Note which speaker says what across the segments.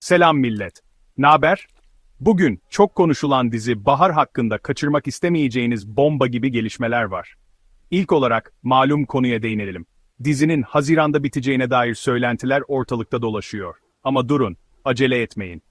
Speaker 1: Selam millet. Naber? Bugün çok konuşulan dizi Bahar hakkında kaçırmak istemeyeceğiniz bomba gibi gelişmeler var. İlk olarak malum konuya değinelim. Dizinin Haziran'da biteceğine dair söylentiler ortalıkta dolaşıyor. Ama durun, acele etmeyin.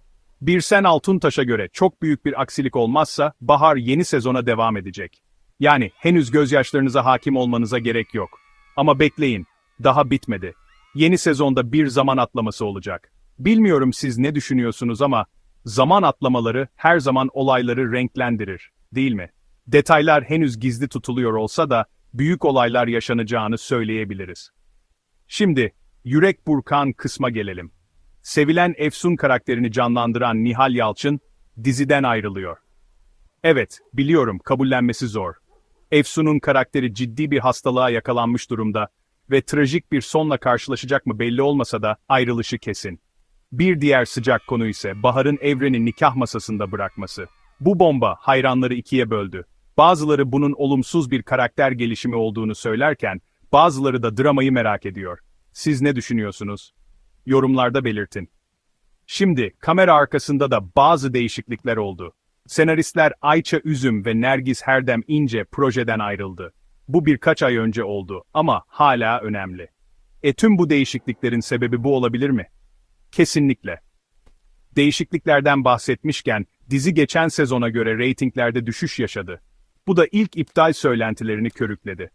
Speaker 1: Birsen Altuntaş'a göre çok büyük bir aksilik olmazsa Bahar yeni sezona devam edecek. Yani henüz gözyaşlarınıza hakim olmanıza gerek yok. Ama bekleyin, daha bitmedi. Yeni sezonda bir zaman atlaması olacak. Bilmiyorum siz ne düşünüyorsunuz ama zaman atlamaları her zaman olayları renklendirir, değil mi? Detaylar henüz gizli tutuluyor olsa da büyük olaylar yaşanacağını söyleyebiliriz. Şimdi Yürek Burkan kısma gelelim. Sevilen Efsun karakterini canlandıran Nihal Yalçın diziden ayrılıyor. Evet, biliyorum kabullenmesi zor. Efsun'un karakteri ciddi bir hastalığa yakalanmış durumda ve trajik bir sonla karşılaşacak mı belli olmasa da ayrılışı kesin. Bir diğer sıcak konu ise Bahar'ın evreni nikah masasında bırakması. Bu bomba hayranları ikiye böldü. Bazıları bunun olumsuz bir karakter gelişimi olduğunu söylerken, bazıları da dramayı merak ediyor. Siz ne düşünüyorsunuz? Yorumlarda belirtin. Şimdi kamera arkasında da bazı değişiklikler oldu. Senaristler Ayça Üzüm ve Nergis Herdem İnce projeden ayrıldı. Bu birkaç ay önce oldu ama hala önemli. E tüm bu değişikliklerin sebebi bu olabilir mi? Kesinlikle. Değişikliklerden bahsetmişken, dizi geçen sezona göre reytinglerde düşüş yaşadı. Bu da ilk iptal söylentilerini körükledi.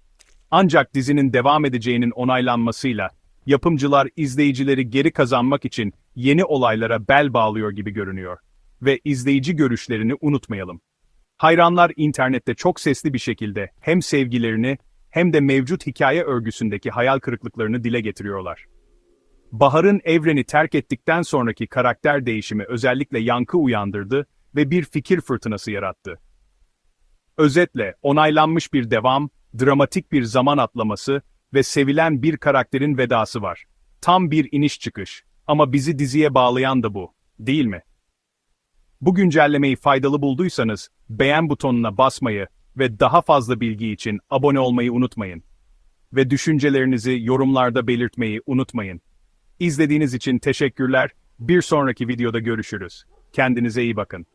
Speaker 1: Ancak dizinin devam edeceğinin onaylanmasıyla, yapımcılar izleyicileri geri kazanmak için yeni olaylara bel bağlıyor gibi görünüyor. Ve izleyici görüşlerini unutmayalım. Hayranlar internette çok sesli bir şekilde hem sevgilerini hem de mevcut hikaye örgüsündeki hayal kırıklıklarını dile getiriyorlar. Bahar'ın evreni terk ettikten sonraki karakter değişimi özellikle yankı uyandırdı ve bir fikir fırtınası yarattı. Özetle, onaylanmış bir devam, dramatik bir zaman atlaması ve sevilen bir karakterin vedası var. Tam bir iniş çıkış. Ama bizi diziye bağlayan da bu, değil mi? Bu güncellemeyi faydalı bulduysanız, beğen butonuna basmayı ve daha fazla bilgi için abone olmayı unutmayın. Ve düşüncelerinizi yorumlarda belirtmeyi unutmayın. İzlediğiniz için teşekkürler. Bir sonraki videoda görüşürüz. Kendinize iyi bakın.